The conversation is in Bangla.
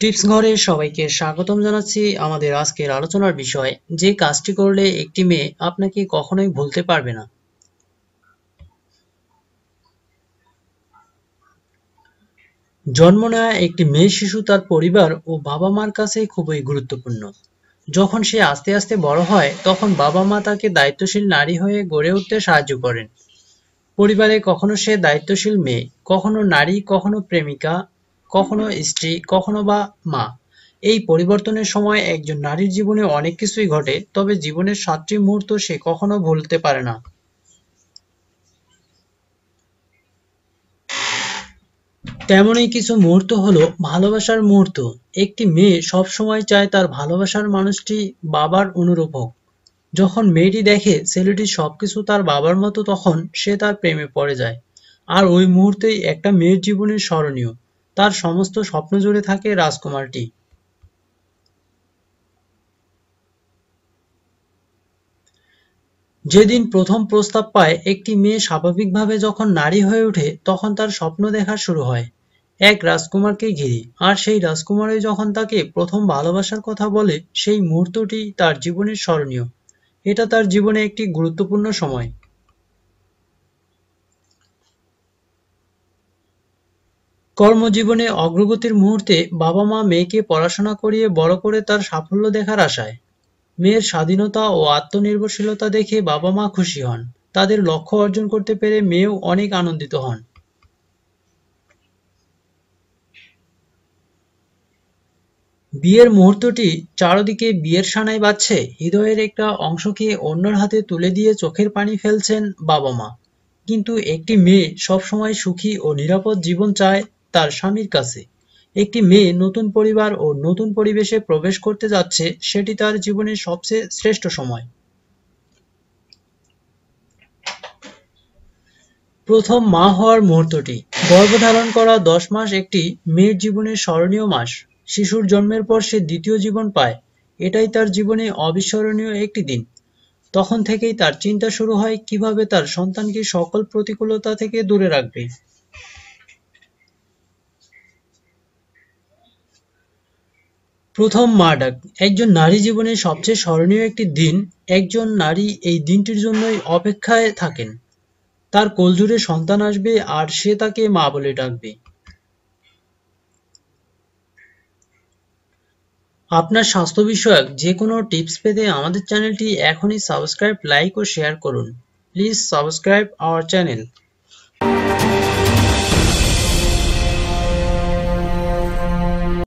টিপস ঘরে সবাইকে স্বাগতম জানাচ্ছি আমাদের আজকের আলোচনার বিষয়, যে কাজটি করলে একটি মেয়ে আপনাকে কখনোই ভুলতে পারবে না। জন্ম নেওয়া একটি মেয়ে শিশু তার পরিবার ও বাবা মার কাছে খুবই গুরুত্বপূর্ণ। যখন সে আস্তে আস্তে বড় হয়, তখন বাবা মা তাকে দায়িত্বশীল নারী হয়ে গড়ে উঠতে সাহায্য করেন। পরিবারে কখনো সে দায়িত্বশীল মেয়ে, কখনো নারী, কখনো প্রেমিকা কখনো স্ত্রী, কখনো বা মা। এই পরিবর্তনের সময় একজন নারীর জীবনে অনেক কিছুই ঘটে, তবে জীবনের সাতটি মুহূর্ত সে কখনো ভুলতে পারে না। তেমনই কিছু মুহূর্ত হলো ভালোবাসার মুহূর্ত। একটি মেয়ে সব সময় চায় তার ভালোবাসার মানুষটি বাবার অনুরূপ হোক। যখন মেয়েটি দেখে ছেলেটি সবকিছু তার বাবার মতো, তখন সে তার প্রেমে পড়ে যায়। আর ওই মুহূর্তেই একটা মেয়ের জীবনের স্মরণীয়। তার সমস্ত স্বপ্ন জুড়ে থাকে রাজকুমারটি। যেদিন প্রথম প্রস্তাব পায়, একটি মেয়ে স্বাভাবিকভাবে যখন নারী হয়ে ওঠে, তখন তার স্বপ্ন দেখা শুরু হয়। এক রাজকুমারকে ঘিরে। আর সেই রাজকুমারই যখন তাকে প্রথম ভালোবাসার কথা বলে, সেই মুহূর্তটি তার জীবনের স্মরণীয়। এটা তার জীবনে একটি গুরুত্বপূর্ণ সময়। কর্মজীবনে অগ্রগতির মুহূর্তে বাবা মা মেয়েকে পড়াশোনা করিয়ে বড় করে তার সাফল্য দেখার আশায়। মেয়ের স্বাধীনতা ও আত্মনির্ভরশীলতা দেখে বাবা মা খুশি হন। তাদের লক্ষ্য অর্জন করতে পেরে মেয়েও অনেক আনন্দিত হন। বিয়ের মুহূর্তটি চারদিকে বিয়ের সানায় বাজছে। হৃদয়ের একটা অংশকে অন্যর হাতে তুলে দিয়ে চোখের পানি ফেলছেন বাবা মা। কিন্তু একটি মেয়ে সবসময় সুখী ও নিরাপদ জীবন চায় তার স্বামীর কাছে। একটি মেয়ে নতুন পরিবার ও নতুন পরিবেশে প্রবেশ করতে যাচ্ছে, সেটি তার জীবনের সবচেয়ে শ্রেষ্ঠ সময়। প্রথম মা হওয়ার মুহূর্তটি। গর্ভধারণ করা দশ মাস একটি মেয়ের জীবনের স্মরণীয় মাস। শিশুর জন্মের পর সে দ্বিতীয় জীবন পায়। এটাই তার জীবনে অবিস্মরণীয় একটি দিন। তখন থেকেই তার চিন্তা শুরু হয়, কীভাবে তার সন্তানকে সকল প্রতিকূলতা থেকে দূরে রাখবে। প্রথম মা ডাক একজন নারী জীবনের সবচেয়ে স্মরণীয় একটি দিন, একজন নারী এই দিনটির জন্যই অপেক্ষায় থাকেন। তার কোলজুড়ে সন্তান আসবে আর সে তাকে মা বলে ডাকবে। আপনার স্বাস্থ্য বিষয়ক যে কোনো টিপস পেতে আমাদের চ্যানেলটি এখনই সাবস্ক্রাইব, লাইক ও শেয়ার করুন। Please subscribe our channel.